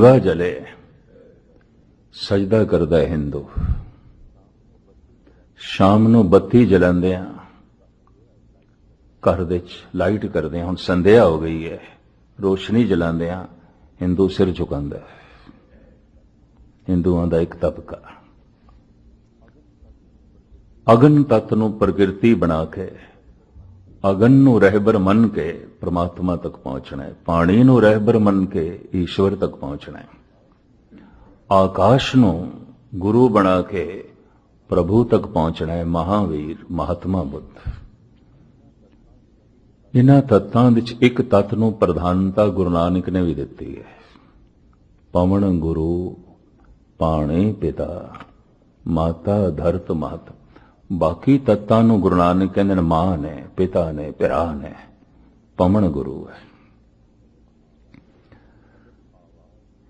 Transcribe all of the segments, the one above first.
ਦੀਵਾ ਜਲੇ, ਸਜਦਾ ਕਰਦਾ ਹਿੰਦੂ। ਸ਼ਾਮ ਨੂੰ ਬੱਤੀ ਜਲਾਉਂਦੇ ਆ ਘਰ ਦੇ ਵਿੱਚ ਲਾਈਟ ਕਰਦੇ ਆ ਹੁਣ ਸੰਧਿਆ ਹੋ ਗਈ ਹੈ, ਰੋਸ਼ਨੀ ਜਲਾਉਂਦੇ ਆ ਹਿੰਦੂ ਸਿਰ ਝੁਕਾਉਂਦਾ ਹੈ। ਹਿੰਦੂਆਂ ਦਾ ਇੱਕ ਤਬਕਾ। ਅਗਨ ਤਤ ਨੂੰ ਪ੍ਰਕਿਰਤੀ ਬਣਾ ਕੇ ਅਗਨ ਨੂੰ ਰਹਿਬਰ ਮੰਨ ਕੇ ਪ੍ਰਮਾਤਮਾ ਤੱਕ ਪਹੁੰਚਣਾ ਹੈ। ਪਾਣੀ ਨੂੰ ਰਹਿਬਰ ਮੰਨ ਕੇ ਈਸ਼ਵਰ ਤੱਕ ਪਹੁੰਚਣਾ ਹੈ। ਆਕਾਸ਼ ਨੂੰ ਗੁਰੂ ਬਣਾ ਕੇ ਪ੍ਰਭੂ ਤੱਕ ਪਹੁੰਚਣਾ ਹੈ ਮਹਾਵੀਰ, ਮਹਾਤਮਾ ਬੁੱਧ। ਇਹਨਾਂ ਤੱਤਾਂ ਵਿੱਚ ਇੱਕ ਤੱਤ ਨੂੰ ਪ੍ਰਧਾਨਤਾ ਗੁਰੂ ਨਾਨਕ ਨੇ ਵੀ ਦਿੱਤੀ ਹੈ। ਪਵਨ ਗੁਰੂ, ਪਾਣੀ ਪਿਤਾ, ਮਾਤਾ ਧਰਤ ਮਾਤ ਬਾਕੀ ਤੱਤਾਂ ਨੂੰ ਗੁਰੂ ਨਾਨਕ ਕਹਿੰਦੇ ਨੇ, ਮਾਂ ਨੇ, ਪਿਤਾ ਨੇ, ਭਰਾ ਨੇ, ਪਵਨ ਗੁਰੂ ਹੈ।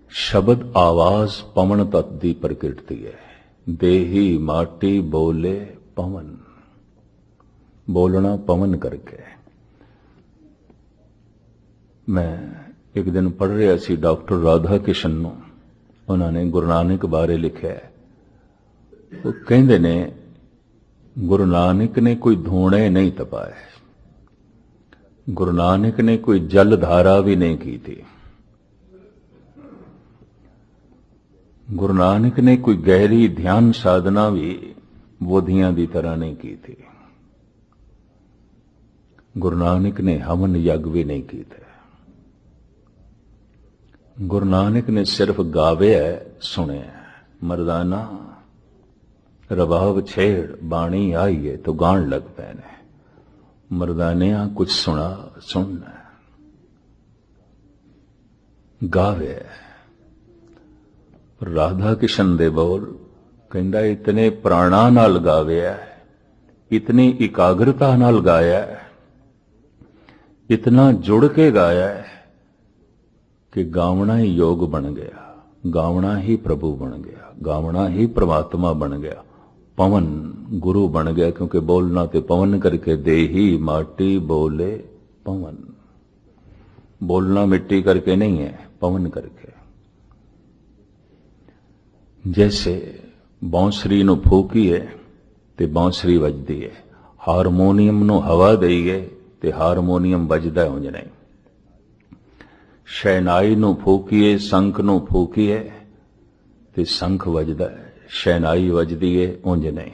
ਸ਼ਬਦ ਆਵਾਜ਼ ਪਵਨ ਤਤ ਦੀ ਪ੍ਰਕਿਰਤੀ ਹੈ। ਦੇਹੀ ਮਾਟੀ ਬੋਲੇ ਪਵਨ। ਬੋਲਣਾ ਪਵਨ ਕਰਕੇ। ਮੈਂ ਇੱਕ ਦਿਨ ਪੜ੍ਹ ਰਿਹਾ ਸੀ ਡਾਕਟਰ ਰਾਧਾ ਕਿਸ਼ਨ ਨੂੰ। ਉਹਨਾਂ ਨੇ ਗੁਰੂ ਨਾਨਕ ਬਾਰੇ ਲਿਖਿਆ। ਉਹ ਕਹਿੰਦੇ ਨੇ ਗੁਰੂ ਨਾਨਕ ਨੇ ਕੋਈ ਧੂਣੇ ਨਹੀਂ ਤਪਾਏ ਗੁਰੂ ਨਾਨਕ ਨੇ ਕੋਈ ਜਲ ਧਾਰਾ ਵੀ ਨਹੀਂ ਕੀਤੀ ਗੁਰੂ ਨਾਨਕ ਨੇ ਕੋਈ ਗਹਿਰੀ ਧਿਆਨ ਸਾਧਨਾ ਵੀ ਬੋਧੀਆਂ ਦੀ ਤਰ੍ਹਾਂ ਨਹੀਂ ਕੀਤੀ ਗੁਰੂ ਨਾਨਕ ਨੇ ਹਵਨ ਯੱਗ ਵੀ ਨਹੀਂ ਕੀਤੇ ਗੁਰੂ ਨਾਨਕ ਨੇ ਸਿਰਫ ਗਾਵਿਆ ਸੁਣਿਆ ਮਰਦਾਨਾ ਰਬਾਬ ਛੇੜ ਬਾਣੀ ਆਈਏ ਤੋ ਗਾਣ ਲੱਗ ਪਏ ਨੇ ਮਰਦਾਨਿਆਂ ਕੁਝ ਸੁਣਾ ਸੁਣਨਾ। ਗਾਵੇ, ਰਾਧਾ ਕਿਸ਼ਨ ਦੇ ਬੋਲ, ਕਹਿੰਦਾ ਇਤਨੇ ਪ੍ਰਾਣਾ ਨਾਲ ਗਾਵਿਆ ਇਤਨੀ ਇਕਾਗਰਤਾ ਨਾਲ ਗਾਇਆ ਇਤਨਾ ਜੁੜ ਕੇ ਗਾਇਆ ਕਿ ਗਾਵਣਾ ਹੀ ਯੋਗ ਬਣ ਗਿਆ, ਗਾਵਣਾ ਹੀ ਪ੍ਰਭੂ ਬਣ ਗਿਆ, ਗਾਵਣਾ ਹੀ ਪ੍ਰਮਾਤਮਾ ਬਣ ਗਿਆ। ਪਵਨ ਗੁਰੂ ਬਣ ਗਿਆ, ਕਿਉਂਕਿ ਬੋਲਣਾ ਤੇ ਪਵਨ ਕਰਕੇ ਦੇਹੀ ਮਾਟੀ ਬੋਲੇ ਪਵਨ। ਬੋਲਣਾ ਮਿੱਟੀ ਕਰਕੇ ਨਹੀਂ ਹੈ, ਪਵਨ ਕਰਕੇ। ਜੈਸੇ ਬਾਂਸਰੀ ਨੂੰ ਫੂਕੀਏ ਤੇ ਬਾਂਸਰੀ ਵੱਜਦੀ ਹੈ, ਹਾਰਮੋਨੀਅਮ ਨੂੰ ਹਵਾ ਦੇਈਏ ਤੇ ਹਾਰਮੋਨੀਅਮ ਵੱਜਦਾ ਉਂਝ ਨਹੀਂ। ਸ਼ੈਨਾਈ ਨੂੰ ਫੂਕੀਏ ਸੰਖ ਨੂੰ ਫੂਕੀਏ ਤੇ ਸੰਖ ਵੱਜਦਾ ਹੈ। ਸ਼ੈਨਾਈ ਵੱਜਦੀ ਏ, ਉਂਝ ਨਹੀਂ।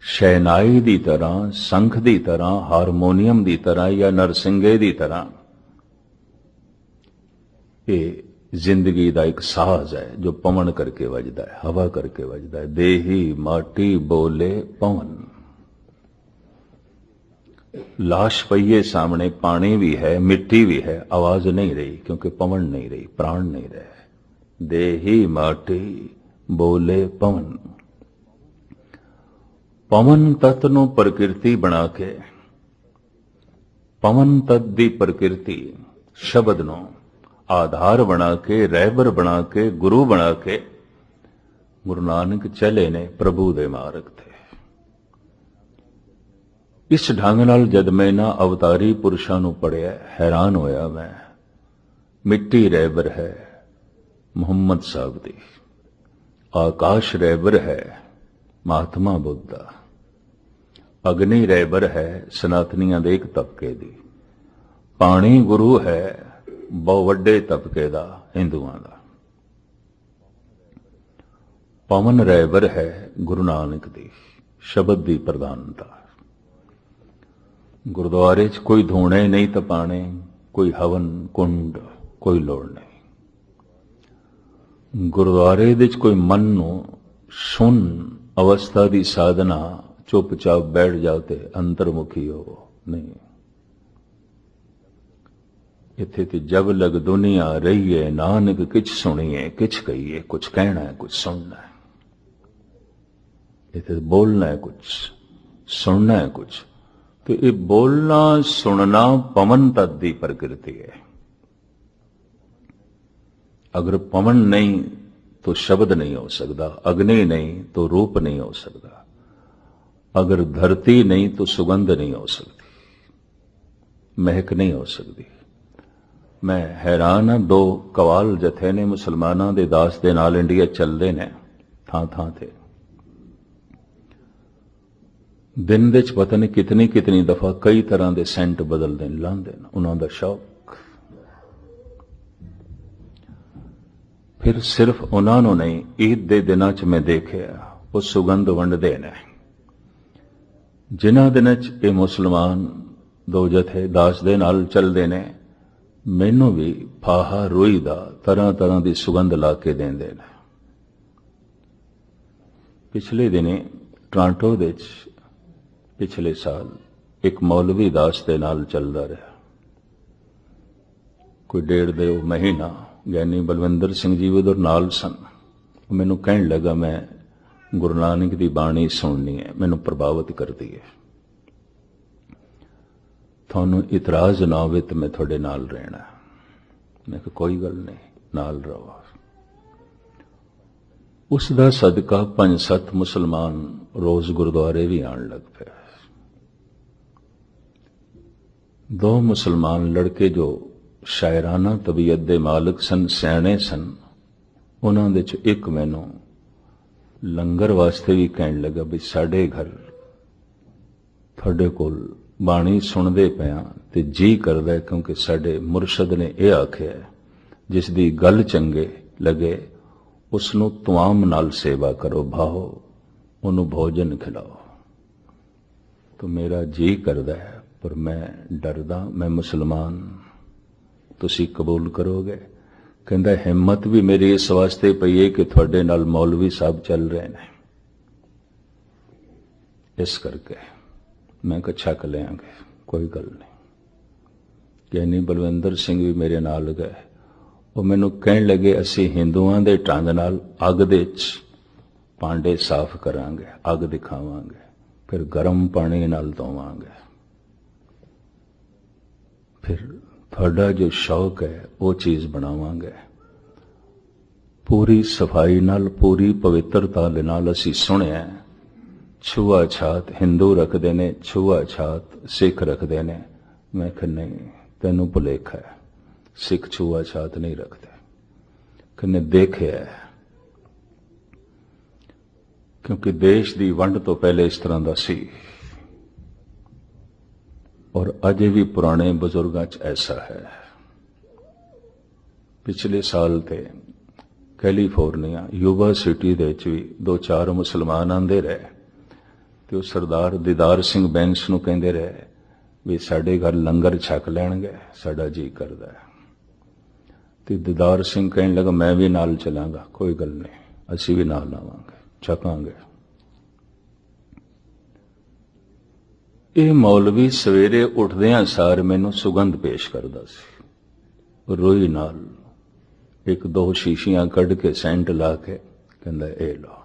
ਸ਼ੈਨਾਈ ਦੀ ਤਰ੍ਹਾਂ, ਸੰਖ ਦੀ ਤਰ੍ਹਾਂ, ਹਾਰਮੋਨੀਅਮ ਦੀ ਤਰ੍ਹਾਂ ਜਾਂ ਨਰਸਿੰਗੇ ਦੀ ਤਰ੍ਹਾਂ, ਇਹ ਜ਼ਿੰਦਗੀ ਦਾ ਇੱਕ ਸਾਜ਼ ਹੈ ਜੋ ਪਵਨ ਕਰਕੇ ਵੱਜਦਾ ਹੈ, ਹਵਾ ਕਰਕੇ ਵੱਜਦਾ ਹੈ। ਦੇਹੀ ਮਾਟੀ ਬੋਲੇ ਪਵਨ। ਲਾਸ਼ ਪਈਏ ਸਾਹਮਣੇ, ਪਾਣੀ ਵੀ ਹੈ, ਮਿੱਟੀ ਵੀ ਹੈ, ਆਵਾਜ਼ ਨਹੀਂ ਰਹੀ ਕਿਉਂਕਿ ਪਵਨ ਨਹੀਂ ਰਹੀ, ਪ੍ਰਾਣ ਨਹੀਂ ਰਿਹਾ। ਦੇਹੀ ਮਾਟੀ ਬੋਲੇ ਪਵਨ। ਪਵਨ ਤਤ ਨੂੰ ਪ੍ਰਕਿਰਤੀ ਬਣਾ ਕੇ, ਪਵਨ ਤਤ ਦੀ ਪ੍ਰਕਿਰਤੀ ਸ਼ਬਦ ਨੂੰ ਆਧਾਰ ਬਣਾ ਕੇ, ਰਹਿਬਰ ਬਣਾ ਕੇ, ਗੁਰੂ ਬਣਾ ਕੇ ਗੁਰੂ ਨਾਨਕ ਚਲੇ ਨੇ ਪ੍ਰਭੂ ਦੇ ਮਾਰਗ ਤੇ। ਇਸ ਢੰਗ ਨਾਲ ਜਦ ਮੈਂ ਨਾ ਅਵਤਾਰੀ ਪੁਰਸ਼ਾਂ ਨੂੰ ਪੜਿਆ ਹੈਰਾਨ ਹੋਇਆ ਮੈਂ, ਮਿੱਟੀ ਰਹਿਬਰ ਹੈ ਮੁਹੰਮਦ ਸਾਹਿਬ ਦੀ। ਆਕਾਸ਼ ਰਹਿਬਰ ਹੈ, ਮਹਾਤਮਾ ਬੁੱਧ ਦਾ। ਅਗਨੀ ਰੈਬਰ ਹੈ ਸਨਾਤਨੀਆਂ ਦੇ ਇੱਕ ਤਬਕੇ ਦੀ। ਪਾਣੀ ਗੁਰੂ ਹੈ ਬਹੁ ਵੱਡੇ ਤਬਕੇ ਦਾ, ਹਿੰਦੂਆਂ ਦਾ। ਪਵਨ ਰੈਬਰ ਹੈ ਗੁਰੂ ਨਾਨਕ ਦੀ, ਸ਼ਬਦ ਦੀ ਪ੍ਰਧਾਨਤਾ। ਗੁਰਦੁਆਰੇ 'ਚ ਕੋਈ ਧੋਣੇ ਨਹੀਂ ਤਪਾਣੇ, ਕੋਈ ਹਵਨ, ਕੁੰਡ, ਕੋਈ ਲੋੜ ਨਹੀਂ। ਗੁਰਦੁਆਰੇ ਦੇ ਵਿੱਚ ਕੋਈ ਮਨ ਨੂੰ ਸੁਣ ਅਵਸਥਾ ਦੀ ਸਾਧਨਾ ਚੁੱਪਚਾਪ ਬੈਠ ਜਾਓ ਤੇ ਅੰਤਰਮੁਖੀ ਹੋ। ਨਹੀਂ। ਇੱਥੇ ਤੇ ਜਬ ਲਗ ਦੁਨੀਆ ਰਹੀਏ ਨਾਨਕ ਕਿਛ ਸੁਣੀਏ, ਕਿਛ ਕਹੀਏ, ਕੁਛ ਕਹਿਣਾ ਹੈ ਕੁਛ ਸੁਣਨਾ ਹੈ ਇੱਥੇ ਬੋਲਣਾ ਹੈ ਕੁਛ, ਸੁਣਨਾ ਹੈ ਕੁਛ। ਤੇ ਇਹ ਬੋਲਣਾ, ਸੁਣਨਾ ਪਵਨ ਤਤ ਦੀ ਪ੍ਰਕਿਰਤੀ ਹੈ अगर पवन नहीं तो शब्द नहीं हो सकता अग्नि नहीं तो रूप नहीं हो सकता अगर धरती नहीं तो सुगंध नहीं हो सकती महक नहीं हो सकती ਮੈਂ ਹੈਰਾਨ ਹਾਂ ਦੋ ਕਵਾਲ ਜਥੇ ਨੇ ਮੁਸਲਮਾਨਾਂ ਦੇ ਦਾਸ ਦੇ ਨਾਲ ਇੰਡੀਆ ਚੱਲਦੇ ਨੇ ਥਾਂ ਥਾਂ ਤੇ ਦਿਨ ਦੇ ਚ ਪਤਾ ਨਹੀਂ ਕਿਤਨੀ ਕਿਤਨੀ ਦਫਾ ਕਈ ਤਰ੍ਹਾਂ ਦੇ ਸੈਂਟ ਬਦਲਦੇ ਨੇ ਲਾਉਂਦੇ ਨੇ ਉਹਨਾਂ ਦਾ ਸ਼ੌਕ ਫਿਰ ਸਿਰਫ ਉਹਨਾਂ ਨੂੰ ਨਹੀਂ, ਈਦ ਦੇ ਦਿਨਾਂ 'ਚ ਮੈਂ ਦੇਖਿਆ, ਉਹ ਸੁਗੰਧ ਵੰਡਦੇ ਨੇ। ਜਿਨ੍ਹਾਂ ਦਿਨਾਂ 'ਚ ਇਹ ਮੁਸਲਮਾਨ ਦੋ ਜਥੇ ਦਾਸ ਦੇ ਨਾਲ ਚੱਲਦੇ ਨੇ, ਮੈਨੂੰ ਵੀ ਫਾਹਾ ਰੋਈ ਦਾ ਤਰ੍ਹਾਂ ਤਰ੍ਹਾਂ ਦੀ ਸੁਗੰਧ ਲਾ ਕੇ ਦਿੰਦੇ ਨੇ। ਪਿਛਲੇ ਦਿਨੇ ਟ੍ਰਾਂਟੋ ਦੇ 'ਚ ਪਿਛਲੇ ਸਾਲ ਇੱਕ ਮੌਲਵੀ ਦਾਸ ਦੇ ਨਾਲ ਚੱਲਦਾ ਰਿਹਾ। ਕੋਈ ਡੇਢ ਦੇ ਉਹ ਮਹੀਨਾ ਗਿਆਨੀ ਬਲਵਿੰਦਰ ਸਿੰਘ ਜੀ ਵੀ ਉਧਰ ਨਾਲ ਸਨ। ਉਹ ਮੈਨੂੰ ਕਹਿਣ ਲੱਗਾ, ਮੈਂ ਗੁਰੂ ਨਾਨਕ ਦੀ ਬਾਣੀ ਸੁਣਨੀ ਹੈ, ਮੈਨੂੰ ਪ੍ਰਭਾਵਿਤ ਕਰਦੀ ਹੈ। ਤੁਹਾਨੂੰ ਇਤਰਾਜ਼ ਨਾ ਹੋਵੇ ਤੇ ਮੈਂ ਤੁਹਾਡੇ ਨਾਲ ਰਹਿਣਾ। ਮੈਂ ਕਿਹਾ, ਕੋਈ ਗੱਲ ਨਹੀਂ, ਨਾਲ ਰਹੋ ਉਸ ਦਾ ਸਦਕਾ ਪੰਜ ਸੱਤ ਮੁਸਲਮਾਨ ਰੋਜ਼ ਗੁਰਦੁਆਰੇ ਵੀ ਆਣ ਲੱਗ ਪਏ ਦੋ ਮੁਸਲਮਾਨ ਲੜਕੇ ਜੋ ਸ਼ਾਇਰਾਨਾ ਤਬੀਅਤ ਦੇ ਮਾਲਕ ਸਨ, ਸਿਆਣੇ ਸਨ। ਉਹਨਾਂ ਦੇ ਚ ਇੱਕ ਮੈਨੂੰ ਲੰਗਰ ਵਾਸਤੇ ਵੀ ਕਹਿਣ ਲੱਗਾ ਵੀ ਸਾਡੇ ਘਰ ਤੁਹਾਡੇ ਕੋਲ ਬਾਣੀ ਸੁਣਦੇ ਪਿਆ ਤੇ ਜੀ ਕਰਦਾ ਕਿਉਂਕਿ ਸਾਡੇ ਮੁਰਸ਼ਦ ਨੇ ਇਹ ਆਖਿਆ ਜਿਸ ਦੀ ਗੱਲ ਚੰਗੇ ਲੱਗੇ ਉਸ ਨੂੰ ਤੁਆਮ ਨਾਲ ਸੇਵਾ ਕਰੋ, ਭਾਓ, ਉਹਨੂੰ ਭੋਜਨ ਖਿਲਾਓ। ਤਾਂ ਮੇਰਾ ਜੀ ਕਰਦਾ ਹੈ, ਪਰ ਮੈਂ ਡਰਦਾ, ਮੈਂ ਮੁਸਲਮਾਨ ਤੁਸੀਂ ਕਬੂਲ ਕਰੋਗੇ? ਕਹਿੰਦਾ, ਹਿੰਮਤ ਵੀ ਮੇਰੀ ਇਸ ਵਾਸਤੇ ਪਈ ਹੈ ਕਿ ਤੁਹਾਡੇ ਨਾਲ ਮੌਲਵੀ ਸਾਹਿਬ ਚੱਲ ਰਹੇ ਨੇ। ਇਸ ਕਰਕੇ ਮੈਂ ਕਿਹਾ, ਛਕ ਲਿਆਂਗੇ, ਕੋਈ ਗੱਲ ਨਹੀਂ। ਗਿਆਨੀ ਬਲਵਿੰਦਰ ਸਿੰਘ ਵੀ ਮੇਰੇ ਨਾਲ ਗਏ। ਉਹ ਮੈਨੂੰ ਕਹਿਣ ਲੱਗੇ, ਅਸੀਂ ਹਿੰਦੂਆਂ ਦੇ ਢੰਗ ਨਾਲ ਅੱਗ ਦੇ ਵਿੱਚ ਪਾਂਡੇ ਸਾਫ਼ ਕਰਾਂਗੇ, ਅੱਗ ਦਿਖਾਵਾਂਗੇ, ਫਿਰ ਗਰਮ ਪਾਣੀ ਨਾਲ ਧੋਵਾਂਗੇ। ਫਿਰ ਤੁਹਾਡਾ ਜੋ ਸ਼ੌਕ ਹੈ, ਉਹ ਚੀਜ਼ ਬਣਾਵਾਂਗੇ। ਪੂਰੀ ਸਫ਼ਾਈ ਨਾਲ, ਪੂਰੀ ਪਵਿੱਤਰਤਾ ਦੇ ਨਾਲ ਅਸੀਂ ਸੁਣਿਆ ਛੂਆ ਛਾਤ ਹਿੰਦੂ ਰੱਖਦੇ ਨੇ, ਛੂਆ ਛਾਤ ਸਿੱਖ ਰੱਖਦੇ ਨੇ। ਮੈਂ ਕਿਹਾ, ਨਹੀਂ, ਤੈਨੂੰ ਭੁਲੇਖਾ ਹੈ। ਸਿੱਖ ਛੂਆ ਛਾਤ ਨਹੀਂ ਰੱਖਦੇ। ਕਿਨੇ ਦੇਖਿਆ ਕਿਉਂਕਿ ਦੇਸ਼ ਦੀ ਵੰਡ ਤੋਂ ਪਹਿਲੇ ਇਸ ਤਰ੍ਹਾਂ ਦਾ ਸੀ। ਔਰ ਅਜੇ ਵੀ ਪੁਰਾਣੇ ਬਜ਼ੁਰਗਾਂ 'ਚ ਐਸਾ ਹੈ। ਪਿਛਲੇ ਸਾਲ ਤੇ ਕੈਲੀਫੋਰਨੀਆ ਯੂਬਾ ਸਿਟੀ ਦੇ ਵਿੱਚ ਵੀ ਦੋ ਚਾਰ ਮੁਸਲਮਾਨ ਆਂਦੇ ਰਹੇ ਤੇ ਉਹ ਸਰਦਾਰ ਦੀਦਾਰ ਸਿੰਘ ਬੈਂਸ ਨੂੰ ਕਹਿੰਦੇ ਰਹੇ ਵੀ ਸਾਡੇ ਘਰ ਲੰਗਰ ਛਕ ਲੈਣਗੇ, ਸਾਡਾ ਜੀ ਕਰਦਾ ਹੈ। ਤੇ ਦੀਦਾਰ ਸਿੰਘ ਕਹਿਣ ਲੱਗਾ, ਮੈਂ ਵੀ ਨਾਲ ਚਲਾਂਗਾ, ਕੋਈ ਗੱਲ ਨਹੀਂ, ਅਸੀਂ ਵੀ ਨਾਲ ਆਵਾਂਗੇ, ਛਕਾਂਗੇ। ਇਹ ਮੌਲਵੀ ਸਵੇਰੇ ਉੱਠਦਿਆਂ ਸਾਰ ਮੈਨੂੰ ਸੁਗੰਧ ਪੇਸ਼ ਕਰਦਾ ਸੀ। ਰੋਈ ਨਾਲ ਇੱਕ ਦੋ ਸ਼ੀਸ਼ੀਆਂ ਕੱਢ ਕੇ ਸੈਂਟ ਲਾ ਕੇ ਕਹਿੰਦਾ, ਇਹ ਲਓ।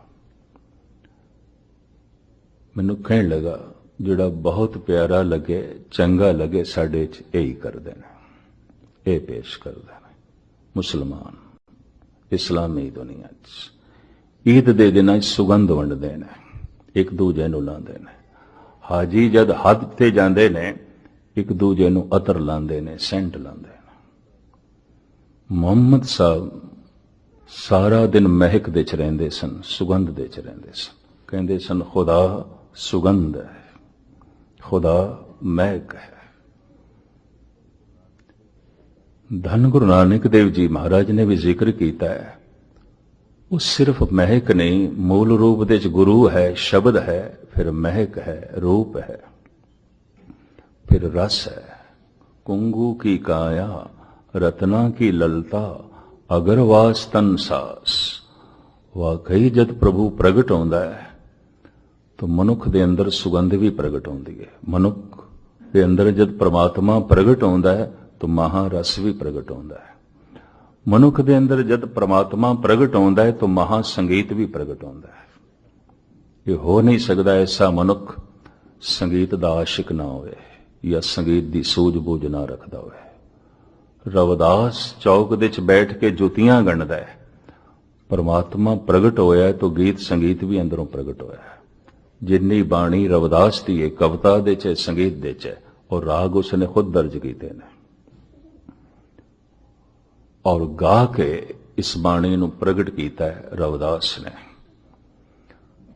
ਮੈਨੂੰ ਕਹਿਣ ਲੱਗਾ, ਜਿਹੜਾ ਬਹੁਤ ਪਿਆਰਾ ਲੱਗੇ, ਚੰਗਾ ਲੱਗੇ, ਸਾਡੇ 'ਚ ਇਹੀ ਕਰਦੇ ਨੇ। ਇਹ ਪੇਸ਼ ਕਰਦੇ ਨੇ। ਮੁਸਲਮਾਨ, ਇਸਲਾਮੀ ਦੁਨੀਆ 'ਚ ਈਦ ਦੇ ਦਿਨਾਂ 'ਚ ਸੁਗੰਧ ਵੰਡਦੇ ਨੇ, ਇੱਕ ਦੂਜੇ ਨੂੰ ਲਾਉਂਦੇ ਨੇ। ਹਾਜੀ ਜਦ ਹੱਦ ਤੇ ਜਾਂਦੇ ਨੇ, ਇੱਕ ਦੂਜੇ ਨੂੰ ਅਤਰ ਲਾਉਂਦੇ ਨੇ, ਸੈਂਟ ਲਾਉਂਦੇ ਨੇ। ਮੁਹੰਮਦ ਸਾਹਿਬ ਸਾਰਾ ਦਿਨ ਮਹਿਕ ਦੇ ਚ ਰਹਿੰਦੇ ਸਨ, ਸੁਗੰਧ ਦੇ ਚ ਰਹਿੰਦੇ ਸਨ। ਕਹਿੰਦੇ ਸਨ, ਖੁਦਾ ਸੁਗੰਧ ਹੈ, ਖੁਦਾ ਮਹਿਕ ਹੈ। ਧੰਨ ਗੁਰੂ ਨਾਨਕ ਦੇਵ ਜੀ ਮਹਾਰਾਜ ਨੇ ਵੀ ਜ਼ਿਕਰ ਕੀਤਾ ਹੈ। ਉਹ ਸਿਰਫ ਮਹਿਕ ਨਹੀਂ, ਮੂਲ ਰੂਪ ਦੇ ਚ ਗੁਰੂ ਹੈ, ਸ਼ਬਦ ਹੈ ਫਿਰ ਮਹਿਕ ਹੈ, ਰੂਪ ਹੈ, ਫਿਰ ਰਸ ਹੈ। ਕੁੰਗੂ ਕੀ ਕਾਇਆ, ਰਤਨਾ ਕੀ ਲਲਤਾ ਅਗਰ ਵਾਸ ਤਨ ਸਾਸ। ਵਾਕਈ ਜਦ ਪ੍ਰਭੂ ਪ੍ਰਗਟ ਆਉਂਦਾ ਹੈ, ਤਾਂ ਮਨੁੱਖ ਦੇ ਅੰਦਰ ਸੁਗੰਧ ਵੀ ਪ੍ਰਗਟ ਆਉਂਦੀ ਹੈ। ਮਨੁੱਖ ਦੇ ਅੰਦਰ ਜਦ ਪ੍ਰਮਾਤਮਾ ਪ੍ਰਗਟ ਆਉਂਦਾ ਹੈ, ਤਾਂ ਮਹਾ ਰਸ ਵੀ ਪ੍ਰਗਟ ਆਉਂਦਾ ਹੈ। ਮਨੁੱਖ ਦੇ ਅੰਦਰ ਜਦ ਪ੍ਰਮਾਤਮਾ ਪ੍ਰਗਟ ਆਉਂਦਾ ਹੈ, ਤਾਂ ਮਹਾ ਸੰਗੀਤ ਵੀ ਪ੍ਰਗਟ ਆਉਂਦਾ ਹੈ। ਇਹ ਹੋ ਨਹੀਂ ਸਕਦਾ ਐਸਾ ਮਨੁੱਖ ਸੰਗੀਤ ਦਾ ਆਸ਼ਿਕ ਨਾ ਹੋਵੇ ਜਾਂ ਸੰਗੀਤ ਦੀ ਸੂਝ-ਬੂਝ ਨਾ ਰੱਖਦਾ ਹੋਵੇ। ਰਵਦਾਸ ਚੌਕ ਦੇ ਵਿੱਚ ਬੈਠ ਕੇ ਜੁੱਤੀਆਂ ਗਣਦਾ ਹੈ। ਪਰਮਾਤਮਾ ਪ੍ਰਗਟ ਹੋਇਆ ਹੈ ਤਾਂ ਗੀਤ ਸੰਗੀਤ ਵੀ ਅੰਦਰੋਂ ਪ੍ਰਗਟ ਹੋਇਆ ਜਿੰਨੀ ਬਾਣੀ ਰਵਦਾਸ ਦੀ ਹੈ ਕਵਿਤਾ ਦੇ ਚ ਸੰਗੀਤ ਦੇ ਚ ਹੈ, ਔਰ ਰਾਗ ਉਸਨੇ ਖੁਦ ਦਰਜ ਕੀਤੇ ਨੇ। ਔਰ ਗਾ ਕੇ ਇਸ ਬਾਣੀ ਨੂੰ ਪ੍ਰਗਟ ਕੀਤਾ ਹੈ ਰਵਦਾਸ ਨੇ।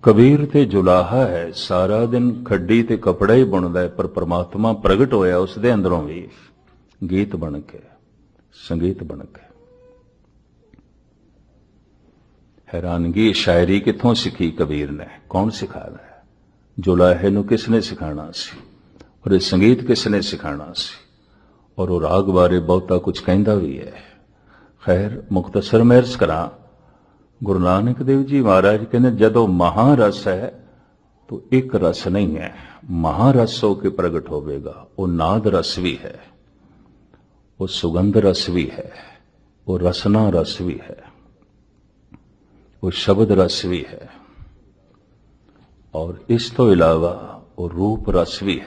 ਕਬੀਰ ਤੇ ਜੁਲਾਹਾ ਹੈ, ਸਾਰਾ ਦਿਨ ਖੱਡੀ ਤੇ ਕਪੜਾ ਹੀ ਬੁਣਦਾ ਹੈ, ਪਰ ਪ੍ਰਮਾਤਮਾ ਪ੍ਰਗਟ ਹੋਇਆ ਉਸ ਦੇ ਅੰਦਰੋਂ ਵੀ। ਗੀਤ ਬਣ ਕੇ, ਸੰਗੀਤ ਬਣ ਕੇ। ਹੈਰਾਨਗੀ ਸ਼ਾਇਰੀ ਕਿੱਥੋਂ ਸਿੱਖੀ ਕਬੀਰ ਨੇ? ਕੌਣ ਸਿਖਾਦਾ ਹੈ? ਜੁਲਾਹੇ ਨੂੰ ਕਿਸ ਨੇ ਸਿਖਾਣਾ ਸੀ? ਔਰ ਇਹ ਸੰਗੀਤ ਕਿਸ ਨੇ ਸਿਖਾਣਾ ਸੀ? ਔਰ ਉਹ ਰਾਗ ਬਾਰੇ ਬਹੁਤਾ ਕੁਝ ਕਹਿੰਦਾ ਵੀ ਹੈ। ਖੈਰ ਮੁਖਤਸਰ ਮੈਂ ਕਰਾਂ ਗੁਰੂ ਨਾਨਕ ਦੇਵ ਜੀ ਮਹਾਰਾਜ ਕਹਿੰਦੇ ਜਦੋਂ ਮਹਾਰਸ ਹੈ तो ਇੱਕ ਰਸ ਨਹੀਂ ਹੈ ਮਹਾਰਸ ਹੋ ਕੇ ਪ੍ਰਗਟ ਹੋਵੇਗਾ ਉਹ ਨਾਦ ਰਸ ਵੀ ਹੈ ਉਹ ਸੁਗੰਧ ਰਸ ਵੀ ਹੈ ਉਹ ਰਸਨਾ ਰਸ ਵੀ ਹੈ ਉਹ ਸ਼ਬਦ ਰਸ ਵੀ ਹੈ ਔਰ ਇਸ ਤੋਂ ਇਲਾਵਾ ਉਹ ਰੂਪ ਰਸ ਵੀ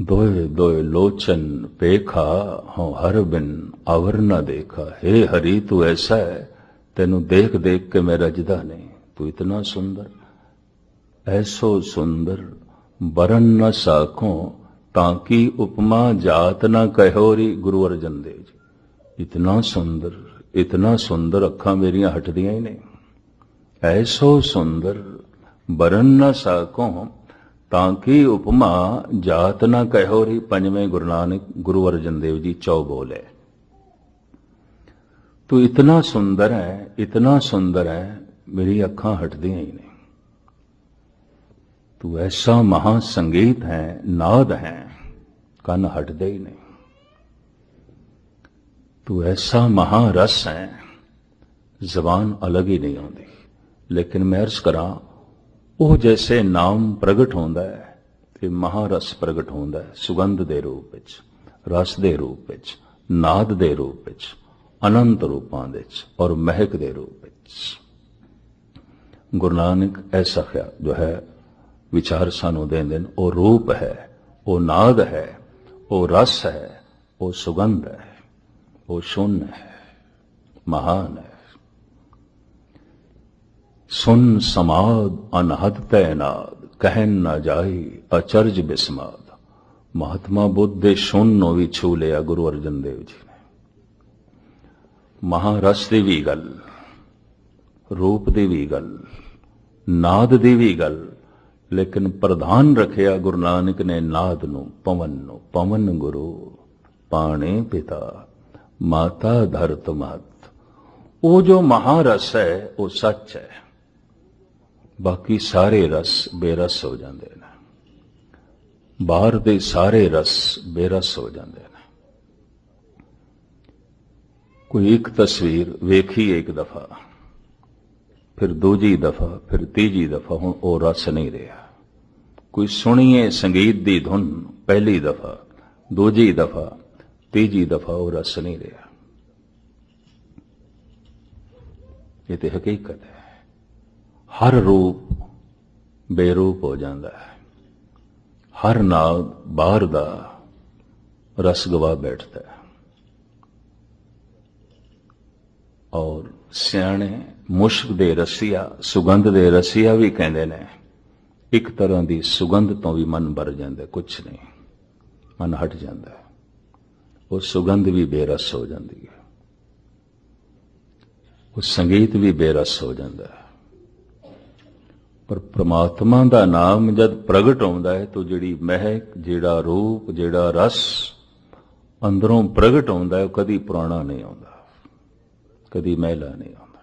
ਹੈ ਦੋਏ ਦੋਏ ਲੋਚਨ ਪੇਖਾ ਹਉ ਹਰ ਬਿਨ ਅਵਰ ਨਾ ਦੇਖਾ। हे ਹਰੀ, ਤੂੰ ਐਸਾ ਹੈ, ਤੈਨੂੰ ਦੇਖ ਦੇਖ ਕੇ ਮੈਂ ਰਜਦਾ ਨਹੀਂ। ਤੂੰ ਇਤਨਾ ਸੁੰਦਰ, ਐਸੋ ਸੁੰਦਰ, ਬਰਨ ਨ ਸਾਖੋ, ਤਾਂ ਕੀ ਉਪਮਾ ਜਾਤ ਨਾ ਕਹਿਓਰੀ ਗੁਰੂ ਅਰਜਨ ਦੇਵ ਜੀ। ਇਤਨਾ ਸੁੰਦਰ ਇਤਨਾ ਸੁੰਦਰ ਅੱਖਾਂ ਮੇਰੀਆਂ ਹਟਦੀਆਂ ਹੀ ਨਹੀਂ। ਐਸੋ ਸੁੰਦਰ, ਬਰਨ ਨਾ ਸਾਖੋ ਤਾਂ ਕਿ ਉਪਮਾ ਜਾਤ ਨਾ ਕਹਿਓ ਰਹੀ ਪੰਜਵੇਂ ਗੁਰੂ ਨਾਨਕ, ਗੁਰੂ ਅਰਜਨ ਦੇਵ ਜੀ ਚੌ ਬੋਲੇ ਤੂੰ ਇਤਨਾ ਸੁੰਦਰ ਹੈ, ਇਤਨਾ ਸੁੰਦਰ ਹੈ, ਮੇਰੀ ਅੱਖਾਂ ਹਟਦੀਆਂ ਹੀ ਨਹੀਂ। ਤੂੰ ਐਸਾ ਮਹਾ ਸੰਗੀਤ ਹੈ, ਨਾਦ ਹੈ, ਕੰਨ ਹਟਦੇ ਹੀ ਨਹੀਂ। ਤੂੰ ਐਸਾ ਮਹਾ ਰਸ ਹੈ, ਜ਼ਬਾਨ ਅਲੱਗ ਹੀ ਨਹੀਂ ਆਉਂਦੀ। ਲੇਕਿਨ ਮੈਂ ਅਰਜ਼ ਕਰਾਂ ਉਹ ਜੈਸੇ ਨਾਮ ਪ੍ਰਗਟ ਹੁੰਦਾ ਹੈ ਤੇ ਮਹਾਰਸ ਪ੍ਰਗਟ ਹੁੰਦਾ ਹੈ, ਸੁਗੰਧ ਦੇ ਰੂਪ ਵਿੱਚ, ਰਸ ਦੇ ਰੂਪ ਵਿੱਚ, ਨਾਦ ਦੇ ਰੂਪ ਵਿੱਚ, ਅਨੰਤ ਰੂਪਾਂ ਦੇ ਵਿੱਚ ਔਰ ਮਹਿਕ ਦੇ ਰੂਪ ਵਿੱਚ। ਗੁਰੂ ਨਾਨਕ ਐਸਾ ਖਿਆ ਜੋ ਹੈ, ਵਿਚਾਰ ਸਾਨੂੰ ਦੇਂਦੇ ਨੇ ਉਹ ਰੂਪ ਹੈ, ਉਹ ਨਾਦ ਹੈ, ਉਹ ਰਸ ਹੈ, ਉਹ ਸੁਗੰਧ ਹੈ, ਉਹ ਸ਼ੁਨ ਹੈ, ਮਹਾਨ ਹੈ। ਸੁਨ ਸਮਾਦ ਅਨਹਦ ਤੈਨਾਦ ਕਹਿਨ ਨਾ ਜਾਈ ਅਚਰਜ ਬਿਸਮਾਦ। ਮਹਾਤਮਾ ਬੁੱਧ ਦੇ ਸ਼ੁਨ ਨੂੰ ਵੀ ਛੂ ਲਿਆ ਗੁਰੂ ਅਰਜਨ ਦੇਵ ਜੀ ਨੇ। ਮਹਾਰਸ ਦੀ ਵੀ ਗੱਲ, ਰੂਪ ਦੀ ਵੀ ਗੱਲ, ਨਾਦ ਦੀ ਵੀ ਗੱਲ, ਲੇਕਿਨ ਪ੍ਰਧਾਨ ਰੱਖਿਆ ਗੁਰੂ ਨਾਨਕ ਨੇ ਨਾਦ ਨੂੰ, ਪਵਨ ਨੂੰ, ਪਵਨ ਗੁਰੂ, ਪਾਣੇ ਪਿਤਾ, ਮਾਤਾ ਧਰਤ ਮਹਤ। ਉਹ ਜੋ ਮਹਾਰਸ ਹੈ, ਉਹ ਸੱਚ ਹੈ। ਬਾਕੀ ਸਾਰੇ ਰਸ ਬੇਰਸ ਹੋ ਜਾਂਦੇ ਨੇ। ਬਾਹਰ ਦੇ ਸਾਰੇ ਰਸ ਬੇਰਸ ਹੋ ਜਾਂਦੇ ਨੇ। ਕੋਈ ਇੱਕ ਤਸਵੀਰ ਵੇਖੀ ਇੱਕ ਦਫਾ, ਫਿਰ ਦੂਜੀ ਦਫਾ, ਫਿਰ ਤੀਜੀ ਦਫਾ, ਹੁਣ ਉਹ ਰਸ ਨਹੀਂ ਰਿਹਾ। ਕੋਈ ਸੁਣੀਏ ਸੰਗੀਤ ਦੀ ਧੁਨ ਪਹਿਲੀ ਦਫਾ, ਦੂਜੀ ਦਫਾ, ਤੀਜੀ ਦਫਾ ਉਹ ਰਸ ਨਹੀਂ ਰਿਹਾ। ਇਹ ਤੇ ਹਕੀਕਤ ਹੈ। ਹਰ ਰੂਪ ਬੇਰੂਪ ਹੋ ਜਾਂਦਾ ਹੈ। ਹਰ ਨਾਦ ਬਾਹਰ ਦਾ ਰਸ ਗਵਾ ਬੈਠਦਾ ਹੈ। ਔਰ ਸਿਆਣੇ ਮੁਸ਼ਕ ਦੇ ਰਸੀਆ, ਸੁਗੰਧ ਦੇ ਰਸੀਆ ਵੀ ਕਹਿੰਦੇ ਨੇ, ਇੱਕ ਤਰ੍ਹਾਂ ਦੀ ਸੁਗੰਧ ਤੋਂ ਵੀ ਮਨ ਭਰ ਜਾਂਦਾ ਕੁਝ ਨਹੀਂ, ਮਨ ਹਟ ਜਾਂਦਾ ਉਹ ਸੁਗੰਧ ਵੀ ਬੇਰਸ ਹੋ ਜਾਂਦੀ ਹੈ। ਉਹ ਸੰਗੀਤ ਵੀ ਬੇਰਸ ਹੋ ਜਾਂਦਾ ਹੈ। ਪਰ ਪ੍ਰਮਾਤਮਾ ਦਾ ਨਾਮ ਜਦ ਪ੍ਰਗਟ ਆਉਂਦਾ ਹੈ, ਤਾਂ ਜਿਹੜੀ ਮਹਿਕ, ਜਿਹੜਾ ਰੂਪ, ਜਿਹੜਾ ਰਸ ਅੰਦਰੋਂ ਪ੍ਰਗਟ ਆਉਂਦਾ ਹੈ, ਉਹ ਕਦੀ ਪੁਰਾਣਾ ਨਹੀਂ ਆਉਂਦਾ, ਕਦੀ ਮਹਿਲਾ ਨਹੀਂ ਆਉਂਦਾ।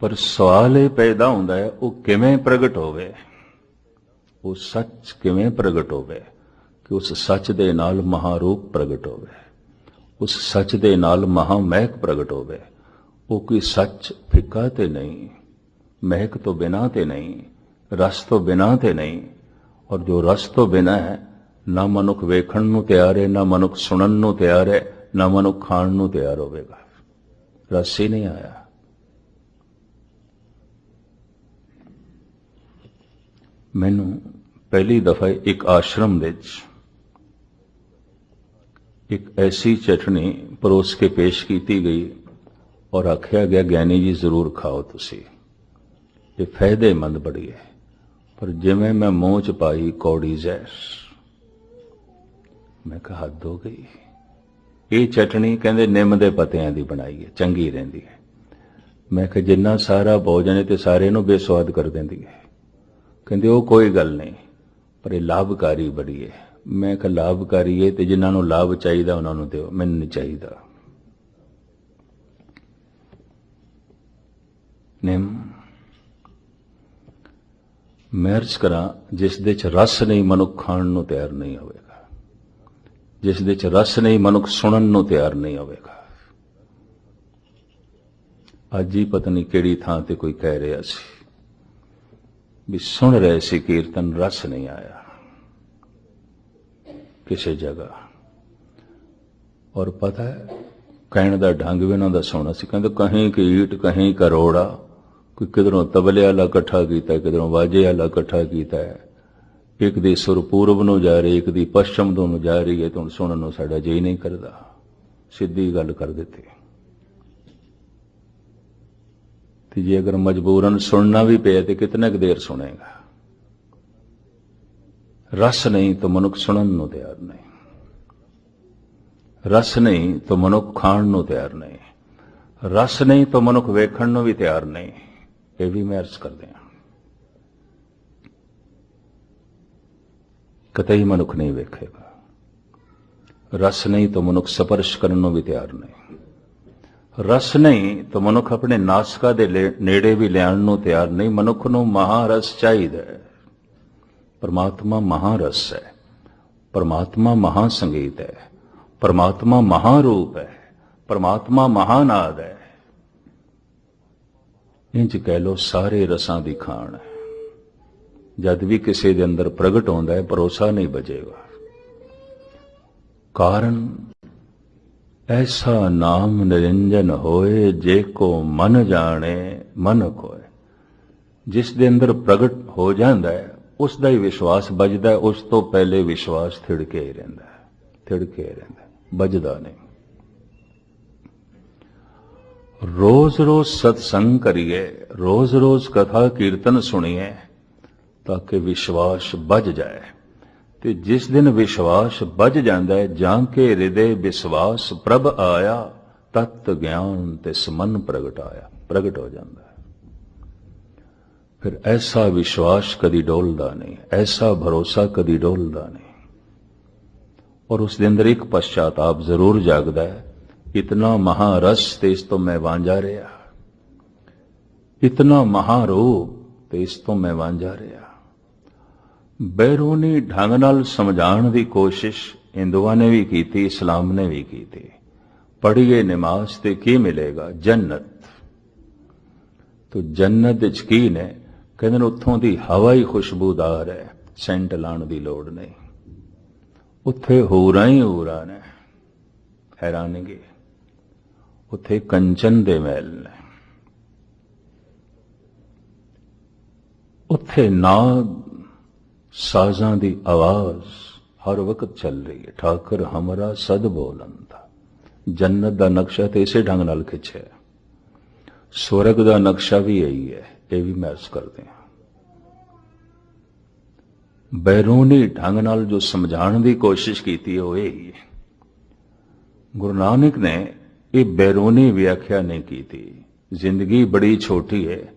ਪਰ ਸਵਾਲ ਇਹ ਪੈਦਾ ਹੁੰਦਾ ਹੈ, ਉਹ ਕਿਵੇਂ ਪ੍ਰਗਟ ਹੋਵੇ? ਉਹ ਸੱਚ ਕਿਵੇਂ ਪ੍ਰਗਟ ਹੋਵੇ? ਕਿ ਉਸ ਸੱਚ ਦੇ ਨਾਲ ਮਹਾਰੂਪ ਪ੍ਰਗਟ ਹੋਵੇ? ਉਸ ਸੱਚ ਦੇ ਨਾਲ ਮਹਾ ਮਹਿਕ ਪ੍ਰਗਟ ਹੋਵੇ? ਉਹ ਕੋਈ ਸੱਚ ਫਿੱਕਾ ਤੇ ਨਹੀਂ। ਮਹਿਕ ਤੋਂ ਬਿਨਾ ਤੇ ਨਹੀਂ, ਰਸ ਤੋਂ ਬਿਨਾ ਤੇ ਨਹੀਂ, ਔਰ ਜੋ ਰਸ ਤੋਂ ਬਿਨਾ ਹੈ, ਨਾ ਮਨੁੱਖ ਵੇਖਣ ਨੂੰ ਤਿਆਰ ਹੈ, ਨਾ ਮਨੁੱਖ ਸੁਣਨ ਨੂੰ ਤਿਆਰ ਹੈ, ਨਾ ਮਨੁੱਖ ਖਾਣ ਨੂੰ ਤਿਆਰ ਹੋਵੇਗਾ। ਰਸ ਹੀ ਨਹੀਂ ਆਇਆ। ਮੈਨੂੰ ਪਹਿਲੀ ਦਫਾ ਇੱਕ ਆਸ਼ਰਮ ਵਿੱਚ ਇੱਕ ਐਸੀ ਚਟਣੀ ਪਰੋਸ ਕੇ ਪੇਸ਼ ਕੀਤੀ ਗਈ ਔਰ ਆਖਿਆ ਗਿਆ ਗਿਆਨੀ ਜੀ ਜ਼ਰੂਰ ਖਾਓ ਤੁਸੀਂ। ਇਹ ਫਾਇਦੇਮੰਦ ਬੜੀ ਹੈ ਪਰ ਜਿਵੇਂ ਮੈਂ ਮੂੰਹ ਚ ਪਾਈ ਕੌੜੀ ਜ਼ਹਿਰ, ਮੈਂ ਕਿਹਾ ਹੱਦ ਹੋ ਗਈ। ਇਹ ਚਟਣੀ ਕਹਿੰਦੇ ਨਿੰਮ ਦੇ ਪੱਤਿਆਂ ਦੀ ਬਣਾਈ ਹੈ, ਚੰਗੀ ਰਹਿੰਦੀ ਹੈ। ਮੈਂ ਕਿਹਾ ਜਿੰਨਾ ਸਾਰਾ ਭੋਜਨ ਹੈ ਤੇ ਸਾਰੇ ਨੂੰ ਬੇਸਵਾਦ ਕਰ ਦਿੰਦੀ ਹੈ। ਕਹਿੰਦੇ ਉਹ ਕੋਈ ਗੱਲ ਨਹੀਂ, ਪਰ ਇਹ ਲਾਭਕਾਰੀ ਬੜੀ ਹੈ। ਮੈਂ ਕਿਹਾ ਲਾਭਕਾਰੀ ਹੈ ਤੇ ਜਿਨ੍ਹਾਂ ਨੂੰ ਲਾਭ ਚਾਹੀਦਾ ਉਹਨਾਂ ਨੂੰ ਦਿਓ, ਮੈਨੂੰ ਨਹੀਂ ਚਾਹੀਦਾ। ਨਿੰਮ ਮੈਂ ਕਰਾਂ, ਜਿਸ ਦੇ ਚ ਰਸ ਨਹੀਂ ਮਨੁੱਖ ਖਾਣ ਨੂੰ ਤਿਆਰ ਨਹੀਂ ਹੋਵੇਗਾ। ਜਿਸ ਦੇ ਚ ਰਸ ਨਹੀਂ ਮਨੁੱਖ ਸੁਣਨ ਨੂੰ ਤਿਆਰ ਨਹੀਂ ਹੋਵੇਗਾ। ਅੱਜ ਹੀ ਪਤਾ ਨਹੀਂ ਕਿਹੜੀ ਥਾਂ ਤੇ ਕੋਈ ਕਹਿ ਰਿਹਾ ਸੀ ਵੀ ਸੁਣ ਰਹੇ ਸੀ ਕੀਰਤਨ, ਰਸ ਨਹੀਂ ਆਇਆ। ਕਿਸੇ ਜਗ੍ਹਾ। ਔਰ ਪਤਾ ਹੈ, ਕਹਿਣ ਦਾ ਢੰਗ ਵੀ ਉਹਨਾਂ ਦਾ ਸੋਹਣਾ ਸੀ। ਕਹਿੰਦੇ, ਕਹੀਂ ਕਿ ਈਟ, ਕਹੀਂ ਕਰੋੜਾ ਕੋਈ ਕਿਧਰੋਂ ਤਬਲੇ ਵਾਲਾ ਇਕੱਠਾ ਕੀਤਾ, ਕਿਧਰੋਂ ਵਾਜੇ ਵਾਲਾ ਇਕੱਠਾ ਕੀਤਾ ਹੈ। ਇੱਕ ਦੀ ਸੁਰ ਪੂਰਬ ਨੂੰ ਜਾ ਰਹੀ, ਇੱਕ ਦੀ ਪੱਛਮ ਨੂੰ ਜਾ ਰਹੀ ਹੈ ਤਾਂ ਸੁਣਨ ਨੂੰ ਸਾਡਾ ਜੀ ਨਹੀਂ ਕਰਦਾ। ਸਿੱਧੀ ਗੱਲ ਕਰ ਦਿੱਤੀ। ਤੇ ਜੇ ਅਗਰ ਮਜਬੂਰਨ ਸੁਣਨਾ ਵੀ ਪਿਆ ਤੇ ਕਿਤਨਾ ਕੁ ਦੇਰ ਸੁਣੇਗਾ? ਰਸ ਨਹੀਂ ਤਾਂ ਮਨੁੱਖ ਸੁਣਨ ਨੂੰ ਤਿਆਰ ਨਹੀਂ। ਰਸ ਨਹੀਂ ਤਾਂ ਮਨੁੱਖ ਖਾਣ ਨੂੰ ਤਿਆਰ ਨਹੀਂ। ਰਸ ਨਹੀਂ ਤਾਂ ਮਨੁੱਖ ਵੇਖਣ ਨੂੰ ਵੀ ਤਿਆਰ ਨਹੀਂ। ਇਹ ਵੀ ਮੈਂ ਅਰਜ਼ ਕਰਦੇ ਹਾਂ। ਕਤਈ ਮਨੁੱਖ ਨਹੀਂ ਵੇਖੇਗਾ। ਰਸ ਨਹੀਂ ਤਾਂ ਮਨੁੱਖ ਸਪਰਸ਼ ਕਰਨ ਨੂੰ ਵੀ ਤਿਆਰ ਨਹੀਂ। ਰਸ ਨਹੀਂ ਤਾਂ ਮਨੁੱਖ ਆਪਣੇ ਨਾਸਕਾ ਦੇ ਨੇੜੇ ਵੀ ਲਿਆਉਣ ਨੂੰ ਤਿਆਰ ਨਹੀਂ। ਮਨੁੱਖ ਨੂੰ ਮਹਾਰਸ ਚਾਹੀਦਾ ਹੈ। ਪਰਮਾਤਮਾ ਮਹਾਰਸ ਹੈ। ਪਰਮਾਤਮਾ ਮਹਾ ਸੰਗੀਤ ਹੈ। ਪਰਮਾਤਮਾ ਮਹਾਰੂਪ ਹੈ। ਪਰਮਾਤਮਾ ਮਹਾਨਾਦ ਹੈ। ਇੰਜ ਕਹਿ ਲੋ ਸਾਰੇ ਰਸਾਂ ਦੀ ਖਾਣ ਹੈ। ਜਦ ਵੀ ਕਿਸੇ ਦੇ ਅੰਦਰ ਪ੍ਰਗਟ ਹੁੰਦਾ ਹੈ ਭਰੋਸਾ ਨਹੀਂ ਬਚੇਗਾ। ਕਾਰਨ ਐਸਾ ਨਾਮ ਨਿਰੰਜਨ ਹੋਏ ਜੇ ਕੋ ਮਨ ਜਾਣੇ ਮਨ ਕੋਏ ਜਿਸ ਦੇ ਅੰਦਰ ਪ੍ਰਗਟ ਹੋ ਜਾਂਦਾ ਹੈ ਉਸ ਦਾ ਹੀ ਵਿਸ਼ਵਾਸ ਵੱਜਦਾ ਉਸ ਤੋਂ ਪਹਿਲੇ ਵਿਸ਼ਵਾਸ ਥਿੜਕੇ ਹੀ ਰਹਿੰਦਾ ਹੈ ਥਿੜਕੇ ਹੀ ਰਹਿੰਦਾ ਹੈ, ਵੱਜਦਾ ਨਹੀਂ। ਰੋਜ਼-ਰੋਜ਼ ਸਤਸੰਗ ਕਰੀਏ, ਰੋਜ਼-ਰੋਜ਼ ਕਥਾ ਕੀਰਤਨ ਸੁਣੀਏ, ਤਾਂ ਕਿ ਵਿਸ਼ਵਾਸ ਵੱਜ ਜਾਏ। ਤੇ ਜਿਸ ਦਿਨ ਵਿਸ਼ਵਾਸ ਵੱਜ ਜਾਂਦਾ ਹੈ, ਜਾਂ ਕੇ ਹਿਰਦੇ ਵਿਸ਼ਵਾਸ ਪ੍ਰਭ ਆਇਆ, ਤਤ ਗਿਆਨ ਤੇ ਸਮਨ ਪ੍ਰਗਟ ਆਇਆ, ਪ੍ਰਗਟ ਹੋ ਜਾਂਦਾ ਹੈ। ਫਿਰ ਐਸਾ ਵਿਸ਼ਵਾਸ ਕਦੀ ਡੋਲਦਾ ਨਹੀਂ, ਐਸਾ ਭਰੋਸਾ ਕਦੀ ਡੋਲਦਾ ਨਹੀਂ। ਔਰ ਉਸ ਦੇ ਅੰਦਰ ਇੱਕ ਪਛਤਾਪ ਜ਼ਰੂਰ ਜਾਗਦਾ ਹੈ ਇਤਨਾ ਮਹਾਰਸ ਤੇ ਇਸ ਤੋਂ ਮੈਂ ਵਾਂਝਾ ਰਿਹਾ ਇਤਨਾ ਮਹਾਰੂਪ ਤੇ ਇਸ ਤੋਂ ਮੈਂ ਵਾਂਝਾ ਰਿਹਾ ਬੈਰੂਨੀ ਢੰਗ ਨਾਲ ਸਮਝਾਉਣ ਦੀ ਕੋਸ਼ਿਸ਼ ਹਿੰਦੂਆਂ ਨੇ ਵੀ ਕੀਤੀ ਇਸਲਾਮ ਨੇ ਵੀ ਕੀਤੀ ਪੜ੍ਹੀਏ ਨਮਾਜ਼ ਤੇ ਕੀ ਮਿਲੇਗਾ ਜੰਨਤ ਤੋ ਜੰਨਤ ਵਿੱਚ ਕੀ ਨੇ ਕਹਿੰਦੇ ਨੇ ਉੱਥੋਂ ਦੀ ਹਵਾ ਹੀ ਖੁਸ਼ਬੂਦਾਰ ਹੈ ਸੈਂਟ ਲਾਉਣ ਦੀ ਲੋੜ ਨਹੀਂ ਉੱਥੇ ਹੋਰਾਂ ਹੀ ਹੋਰਾਂ ਨੇ ਹੈਰਾਨਗੀ ਉੱਥੇ ਕੰਚਨ ਦੇ ਮਹਿਲ ਨੇ। ਉੱਥੇ ਨਾਦ ਸਾਜ਼ਾਂ ਦੀ ਆਵਾਜ਼ ਹਰ ਵਕਤ ਚੱਲ ਰਹੀ ਹੈ। ਠਾਕਰ ਹਮਰਾ ਸਦ ਬੋਲੰਦਾ ਜੰਨਤ ਦਾ ਨਕਸ਼ਾ ਤੇ ਇਸੇ ਢੰਗ ਨਾਲ ਖਿੱਚਿਆ। ਸਵਰਗ ਦਾ ਨਕਸ਼ਾ ਵੀ ਇਹੀ ਹੈ। ਇਹ ਵੀ ਮੈਚ ਕਰਦੇ ਹਾਂ। ਬੈਰੂਨੀ ਢੰਗ ਨਾਲ ਜੋ ਸਮਝਾਉਣ ਦੀ ਕੋਸ਼ਿਸ਼ ਕੀਤੀ ਹੈ, ਉਹ ਇਹੀ ਹੈ। ਗੁਰੂ ਨਾਨਕ ਨੇ ਇਹ ਬੈਰੂਨੀ ਵਿਆਖਿਆ ਨਹੀਂ ਕੀਤੀ। ਜ਼ਿੰਦਗੀ ਬੜੀ ਛੋਟੀ ਹੈ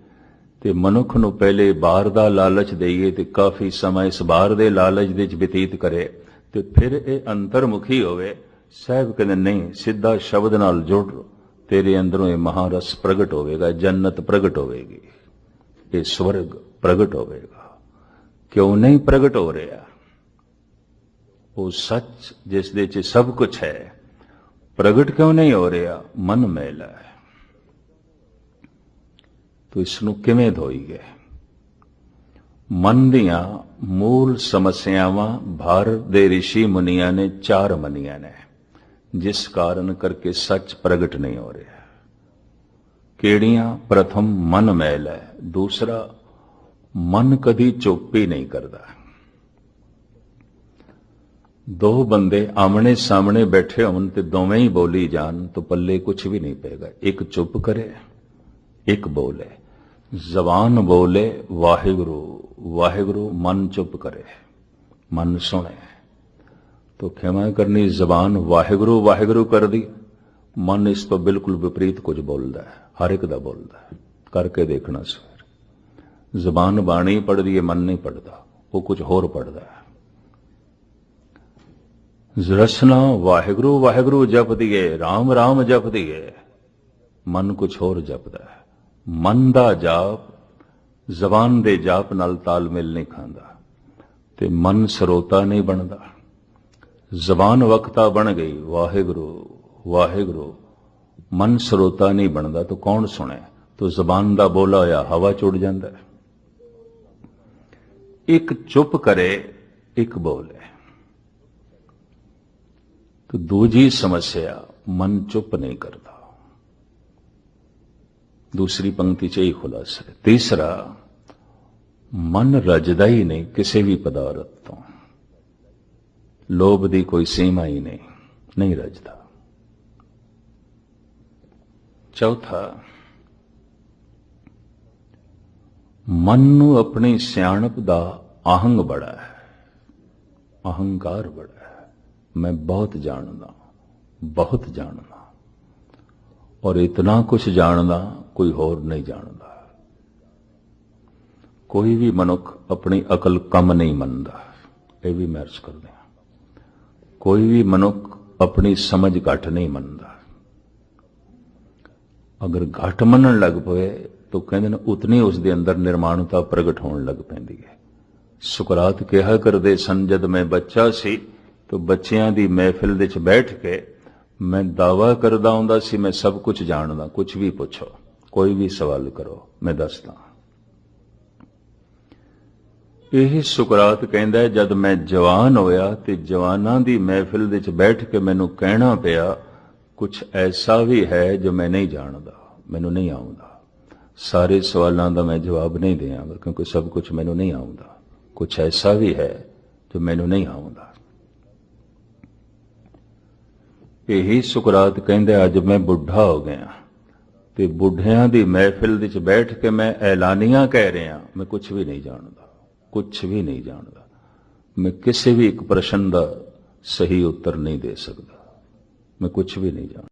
ਤੇ ਮਨੁੱਖ ਨੂੰ ਪਹਿਲੇ ਬਾਹਰ ਦਾ ਲਾਲਚ ਦੇਈਏ ਤੇ ਕਾਫੀ ਸਮਾਂ ਇਸ ਬਾਹਰ ਦੇ ਲਾਲਚ ਦੇ ਵਿੱਚ ਬਤੀਤ ਕਰੇ ਤੇ ਫਿਰ ਇਹ ਅੰਤਰਮੁਖੀ ਹੋਵੇ। ਸਾਹਿਬ ਕਹਿੰਦੇ, ਨਹੀਂ, ਸਿੱਧਾ ਸ਼ਬਦ ਨਾਲ ਜੁੜ ਤੇਰੇ ਅੰਦਰੋਂ ਇਹ ਮਹਾਰਸ ਪ੍ਰਗਟ ਹੋਵੇਗਾ, ਜੰਨਤ ਪ੍ਰਗਟ ਹੋਵੇਗੀ। ਇਹ ਸਵਰਗ ਪ੍ਰਗਟ ਹੋਵੇਗਾ। ਕਿਉਂ ਨਹੀਂ ਪ੍ਰਗਟ ਹੋ ਰਿਹਾ? ਉਹ ਸੱਚ ਜਿਸ ਦੇ ਚ ਸਭ ਕੁਝ ਹੈ। ਪ੍ਰਗਟ ਕਿਉਂ ਨਹੀਂ ਹੋ ਰਿਹਾ? ਮਨ ਮੈਲਾ ਹੈ। ਤੋ ਇਸ ਨੂੰ ਕਿਵੇਂ ਧੋਈਏ? ਮਨ ਦੀਆਂ ਮੂਲ ਸਮੱਸਿਆਵਾਂ ਭਾਰਤ ਦੇ ઋષਿ ਮੁਨੀਆਂ ਨੇ ਚਾਰ ਮੰਨੀਆਂ ਨੇ, ਜਿਸ ਕਾਰਨ ਕਰਕੇ ਸੱਚ ਪ੍ਰਗਟ ਨਹੀਂ ਹੋ ਰਿਹਾ। ਕਿਹੜੀਆਂ? ਪ੍ਰਥਮ ਮਨ ਮੈਲ ਹੈ, ਦੂਸਰਾ ਮਨ ਕਦੀ ਚੁੱਪ ਹੀ ਨਹੀਂ ਕਰਦਾ। ਦੋ ਬੰਦੇ ਆਮਣੇ ਸਾਹਮਣੇ ਬੈਠੇ ਹੋਣ ਤੇ ਦੋਵੇਂ ਹੀ ਬੋਲੀ ਜਾਣ ਤਾਂ ਪੱਲੇ ਕੁਝ ਵੀ ਨਹੀਂ ਪਏਗਾ। ਇੱਕ ਚੁੱਪ ਕਰੇ, ਇੱਕ ਬੋਲੇ। ਜ਼ਬਾਨ ਬੋਲੇ, ਵਾਹਿਗੁਰੂ ਵਾਹਿਗੁਰੂ ਮਨ ਚੁੱਪ ਕਰੇ, ਮਨ ਸੁਣੇ। ਤੋ ਖਿਮਾ ਕਰਨੀ ਜ਼ਬਾਨ ਵਾਹਿਗੁਰੂ ਵਾਹਿਗੁਰੂ ਕਰਦੀ, ਮਨ ਇਸ ਤੋਂ ਬਿਲਕੁਲ ਵਿਪਰੀਤ ਕੁਝ ਬੋਲਦਾ ਹੈ, ਹਰ ਇੱਕ ਦਾ ਬੋਲਦਾ ਹੈ। ਕਰਕੇ ਦੇਖਣਾ ਸਵੇਰ। ਜ਼ਬਾਨ ਬਾਣੀ ਪੜਦੀ ਹੈ, ਮਨ ਨਹੀਂ ਪੜਦਾ ਉਹ ਕੁਝ ਹੋਰ ਪੜਦਾ ਹੈ। ਰਸਨਾ ਵਾਹਿਗੁਰੂ ਵਾਹਿਗੁਰੂ ਜਪਦੀ ਹੈ RAM RAM ਜਪਦੀ ਹੈ ਮਨ ਕੁਛ ਹੋਰ ਜਪਦਾ ਹੈ। ਮਨ ਦਾ ਜਾਪ, ਜ਼ਬਾਨ ਦੇ ਜਾਪ ਨਾਲ ਤਾਲਮੇਲ ਨਹੀਂ ਖਾਂਦਾ ਤੇ ਮਨ ਸਰੋਤਾ ਨਹੀਂ ਬਣਦਾ। ਜ਼ਬਾਨ ਵਕਤਾ ਬਣ ਗਈ, ਵਾਹਿਗੁਰੂ ਵਾਹਿਗੁਰੂ। ਮਨ ਸਰੋਤਾ ਨਹੀਂ ਬਣਦਾ ਤਾਂ ਕੌਣ ਸੁਣੇ? ਤੋ ਜ਼ਬਾਨ ਦਾ ਬੋਲਾ ਹੋਇਆ, ਹਵਾ ਚ ਜਾਂਦਾ ਇੱਕ ਚੁੱਪ ਕਰੇ, ਇੱਕ ਬੋਲੇ। ਤੇ ਦੂਜੀ ਸਮੱਸਿਆ ਮਨ ਚੁੱਪ ਨਹੀਂ ਕਰਦਾ। ਦੂਸਰੀ ਪੰਕਤੀ ਚ ਇਹ ਖੁਲਾਸਾ ਹੈ। ਤੀਸਰਾ, ਮਨ ਰਜਦਾ ਹੀ ਨਹੀਂ ਕਿਸੇ ਵੀ ਪਦਾਰਥ ਤੋਂ। ਲੋਭ ਦੀ ਕੋਈ ਸੀਮਾ ਹੀ ਨਹੀਂ ਨਹੀਂ ਰਜਦਾ। ਚੌਥਾ, ਮਨ ਨੂੰ ਆਪਣੀ ਸਿਆਣਪ ਦਾ ਅਹੰਗ ਬੜਾ ਹੈ, ਅਹੰਕਾਰ ਬੜਾ ਹੈ। ਮੈਂ ਬਹੁਤ ਜਾਣਦਾ ਬਹੁਤ ਜਾਣਦਾ। ਔਰ ਇਤਨਾ ਕੁਝ ਜਾਣਦਾ, ਕੋਈ ਹੋਰ ਨਹੀਂ ਜਾਣਦਾ। ਕੋਈ ਵੀ ਮਨੁੱਖ ਆਪਣੀ ਅਕਲ ਕਮ ਨਹੀਂ ਮੰਨਦਾ। ਇਹ ਵੀ ਮੈਂ ਅਰਜ਼ ਕਰਦੇ ਹਾਂ। ਕੋਈ ਵੀ ਮਨੁੱਖ ਆਪਣੀ ਸਮਝ ਘੱਟ ਨਹੀਂ ਮੰਨਦਾ। ਅਗਰ ਘੱਟ ਮੰਨਣ ਲੱਗ ਪਵੇ, ਤਾਂ ਕਹਿੰਦੇ ਨੇ, ਉਤਨੀ ਉਸ ਦੇ ਅੰਦਰ ਨਿਰਮਾਣਤਾ ਪ੍ਰਗਟ ਹੋਣ ਲੱਗ ਪੈਂਦੀ ਹੈ। ਸੁਕਰਾਤ ਕਿਹਾ ਕਰਦੇ ਸਨ, ਜਦ ਮੈਂ ਬੱਚਾ ਸੀ ਤਾਂ ਬੱਚਿਆਂ ਦੀ ਮਹਿਫਿਲ ਦੇ ਵਿੱਚ ਬੈਠ ਕੇ ਮੈਂ ਦਾਵਾ ਕਰਦਾ ਹੁੰਦਾ ਸੀ, ਮੈਂ ਸਭ ਕੁਝ ਜਾਣਦਾ, ਕੁਝ ਵੀ ਪੁੱਛੋ, ਕੋਈ ਵੀ ਸਵਾਲ ਕਰੋ, ਮੈਂ ਦੱਸਦਾ। ਇਹ ਸੁਕਰਾਤ ਕਹਿੰਦਾ ਜਦ ਮੈਂ ਜਵਾਨ ਹੋਇਆ ਤੇ ਜਵਾਨਾਂ ਦੀ ਮਹਿਫਿਲ ਦੇ ਵਿੱਚ ਬੈਠ ਕੇ ਮੈਨੂੰ ਕਹਿਣਾ ਪਿਆ ਕੁਝ ਐਸਾ ਵੀ ਹੈ ਜੋ ਮੈਂ ਨਹੀਂ ਜਾਣਦਾ, ਮੈਨੂੰ ਨਹੀਂ ਆਉਂਦਾ। ਸਾਰੇ ਸਵਾਲਾਂ ਦਾ ਮੈਂ ਜਵਾਬ ਨਹੀਂ ਦਿਆਂਗਾ, ਕਿਉਂਕਿ ਸਭ ਕੁਝ ਮੈਨੂੰ ਨਹੀਂ ਆਉਂਦਾ। ਕੁਝ ਐਸਾ ਵੀ ਹੈ ਜੋ ਮੈਨੂੰ ਨਹੀਂ ਆਉਂਦਾ। ਇਹੀ ਸੁਕਰਾਤ ਕਹਿੰਦਾ, ਅੱਜ ਮੈਂ ਬੁੱਢਾ ਹੋ ਗਿਆ। ਤੇ ਬੁੱਢਿਆਂ ਦੀ ਮਹਿਫਿਲ ਵਿੱਚ ਬੈਠ ਕੇ ਮੈਂ ਐਲਾਨੀਆਂ ਕਹਿ ਰਿਹਾ। ਮੈਂ ਕੁਝ ਵੀ ਨਹੀਂ ਜਾਣਦਾ ਕੁਝ ਵੀ ਨਹੀਂ ਜਾਣਦਾ। ਮੈਂ ਕਿਸੇ ਵੀ ਇੱਕ ਪ੍ਰਸ਼ਨ ਦਾ ਸਹੀ ਉੱਤਰ ਨਹੀਂ ਦੇ ਸਕਦਾ। ਮੈਂ ਕੁਝ ਵੀ ਨਹੀਂ ਜਾਣਦਾ।